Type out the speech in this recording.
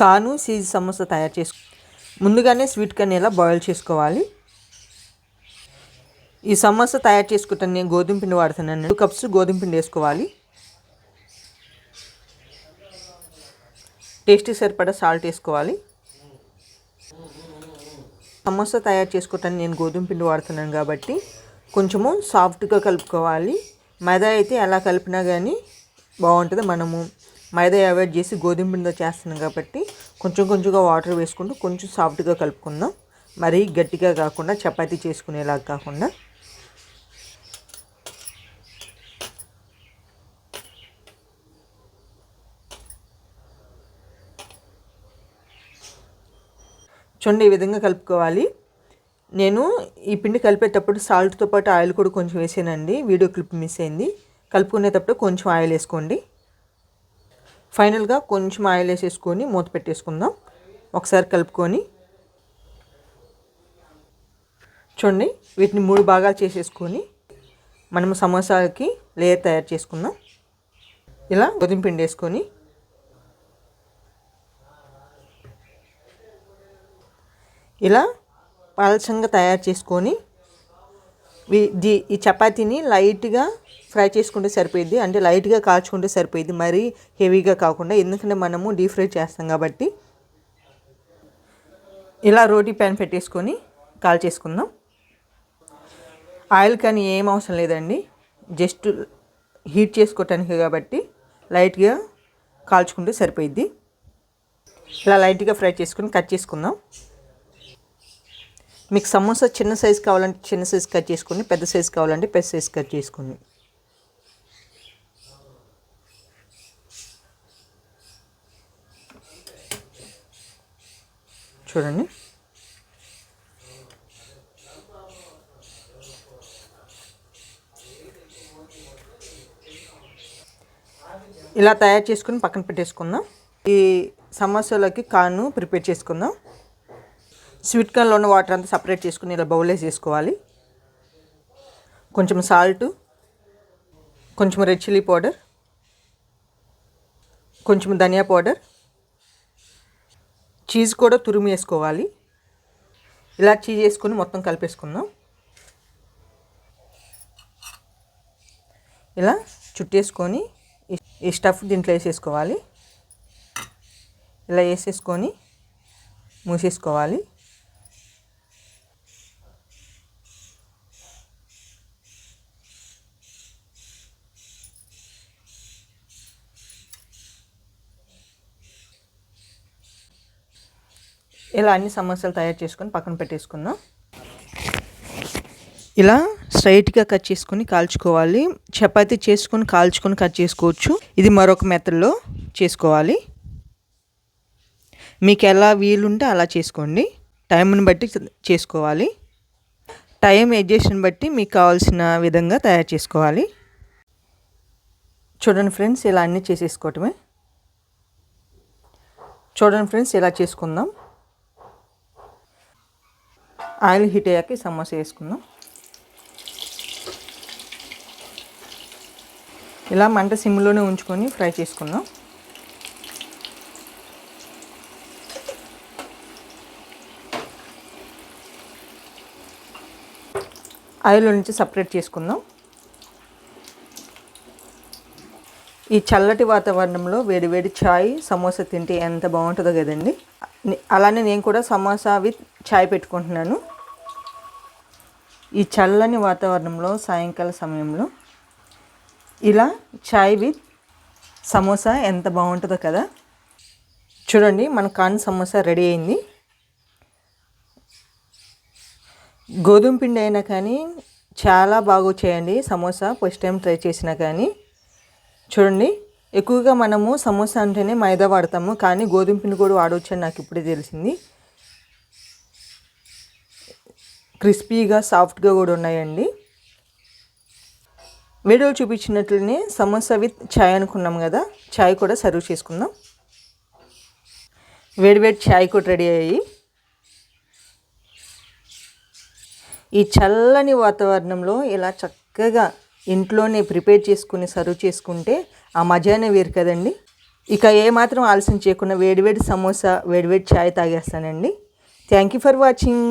కాను సీజ్ సమోసా తయారు చేసుకో ముందుగానే స్వీట్ కార్న్ ఇలా బాయిల్ చేసుకోవాలి? ఈ సమోసా తయారు చేసుకుంటాను నేను గోధుమ పిండి వాడుతున్నాను టూ కప్స్ గోధుమ పిండి వేసుకోవాలి. టేస్టీ సరిపడా సాల్ట్ వేసుకోవాలి. సమోసా తయారు చేసుకోవటానికి నేను గోధుమ పిండి వాడుతున్నాను కాబట్టి కొంచెము సాఫ్ట్గా కలుపుకోవాలి. మైదా అయితే ఎలా కలిపినా కానీ బాగుంటుంది. మనము మైదా అవాయిడ్ చేసి గోధుమ పిండితో చేస్తున్నాం కాబట్టి కొంచెం కొంచెంగా వాటర్ వేసుకుంటూ కొంచెం సాఫ్ట్గా కలుపుకుందాం. మరీ గట్టిగా కాకుండా చపాతీ చేసుకునేలాగా కాకుండా. చూడండి ఈ విధంగా కలుపుకోవాలి. నేను ఈ పిండి కలిపేటప్పుడు సాల్ట్తో పాటు ఆయిల్ కూడా కొంచెం వేసానండి. వీడియో క్లిప్ మిస్ అయింది. కలుపుకునేటప్పుడు కొంచెం ఆయిల్ వేసుకోండి. ఫైనల్గా కొంచెం ఆయిల్ వేసేసుకొని మూత పెట్టేసుకుందాం. ఒకసారి కలుపుకొని చూడండి వీటిని మూడు భాగాలు చేసేసుకొని మనం సమోసాకి లేయర్ తయారు చేసుకుందాం. ఇలా గోధుమ పిండి వేసుకొని ఇలా పాలసంగా తయారు చేసుకొని ఈ చపాతీని లైట్గా ఫ్రై చేసుకుంటే సరిపోయింది అంటే లైట్గా కాల్చుకుంటే సరిపోయింది మరీ హెవీగా కాకుండా ఎందుకంటే మనము డీప్ ఫ్రై చేస్తాం కాబట్టి. ఇలా రోటీ ప్యాన్ పెట్టేసుకొని కాల్ చేసుకుందాం. ఆయిల్ కానీ ఏం అవసరం లేదండి. జస్ట్ హీట్ చేసుకోవటానికి కాబట్టి లైట్గా కాల్చుకుంటే సరిపోయిద్ది. ఇలా లైట్గా ఫ్రై చేసుకొని కట్ చేసుకుందాం. మీకు సమోసా చిన్న సైజ్ కావాలంటే చిన్న సైజ్ కట్ చేసుకోండి పెద్ద సైజ్ కావాలంటే పెద్ద సైజ్ కట్ చేసుకోండి. చూడండి. ఇలా తయారు చేసుకుని పక్కన పెట్టేసుకుందాం. ఈ సమోసాలకి కాను ప్రిపేర్ చేసుకుందాం. స్వీట్ కార్న్లో ఉన్న వాటర్ అంతా సపరేట్ చేసుకుని ఇలా బౌల్ వేసేసుకోవాలి కొంచెం సాల్ట్ కొంచెం రెడ్ చిల్లీ పౌడర్ కొంచెం ధనియా పౌడర్ చీజ్ కూడా తురిమి వేసుకోవాలి. ఇలా చీజ్ వేసుకొని మొత్తం కలిపేసుకుందాం. ఇలా చుట్టేసుకొని ఈ స్టఫ్ దీంట్లో వేసేసుకోవాలి. ఇలా వేసేసుకొని మూసేసుకోవాలి. ఇలా అన్ని సమస్యలు తయారు చేసుకొని పక్కన పెట్టేసుకుందాం. ఇలా స్ట్రైట్గా కట్ చేసుకొని కాల్చుకోవాలి. చపాతీ చేసుకొని కాల్చుకొని కట్ చేసుకోవచ్చు. ఇది మరొక మెథడ్లో చేసుకోవాలి. మీకు ఎలా వీలుంటే అలా చేసుకోండి. టైంని బట్టి చేసుకోవాలి. టైం ఎడ్జెస్ట్ని బట్టి మీకు కావాల్సిన విధంగా తయారు చేసుకోవాలి. చూడండి ఫ్రెండ్స్ ఇలా అన్నీ చేసేసుకోవటమే. చూడండి ఫ్రెండ్స్ ఇలా చేసుకుందాం. ఆయిల్ హీట్ అయ్యాక సమోసా వేసుకుందాం. ఇలా మంట సిమ్లోనే ఉంచుకొని ఫ్రై చేసుకుందాం. ఆయిల్ నుంచి సపరేట్ చేసుకుందాం. ఈ చల్లటి వాతావరణంలో వేడి వేడి ఛాయ్ సమోసా తింటే ఎంత బాగుంటుందో కదండి. అలానే నేను కూడా సమోసా విత్ ఛాయ్ పెట్టుకుంటున్నాను. ఈ చల్లని వాతావరణంలో సాయంకాల సమయంలో ఇలా చాయ్ విత్ సమోసా ఎంత బాగుంటుందో కదా. చూడండి మన కాన్ సమోసా రెడీ అయింది. గోధుమ పిండి అయినా కానీ చాలా బాగా వచ్చాయండి సమోసా. ఫస్ట్ టైం ట్రై చేసినా కానీ. చూడండి ఎక్కువగా మనము సమోసా అంటేనే మైదా వాడతాము కానీ గోధుమ పిండి కూడా వాడవచ్చని నాకు ఇప్పుడే తెలిసింది. క్రిస్పీగా సాఫ్ట్గా కూడా ఉన్నాయండి. వీడియో చూపించినట్లనే సమోసా విత్ ఛాయ్ అనుకున్నాం కదా ఛాయ్ కూడా సర్వ్ చేసుకుందాం. వేడివేడి ఛాయ్ కూడా రెడీ అయ్యి ఈ చల్లని వాతావరణంలో ఇలా చక్కగా ఇంట్లోనే ప్రిపేర్ చేసుకుని సర్వ్ చేసుకుంటే ఆ మజానే వేరు కదండి. ఇక ఏమాత్రం ఆలస్యం చేయకుండా వేడివేడి సమోసా వేడివేడి ఛాయ్ తాగేస్తానండి. Thank you for watching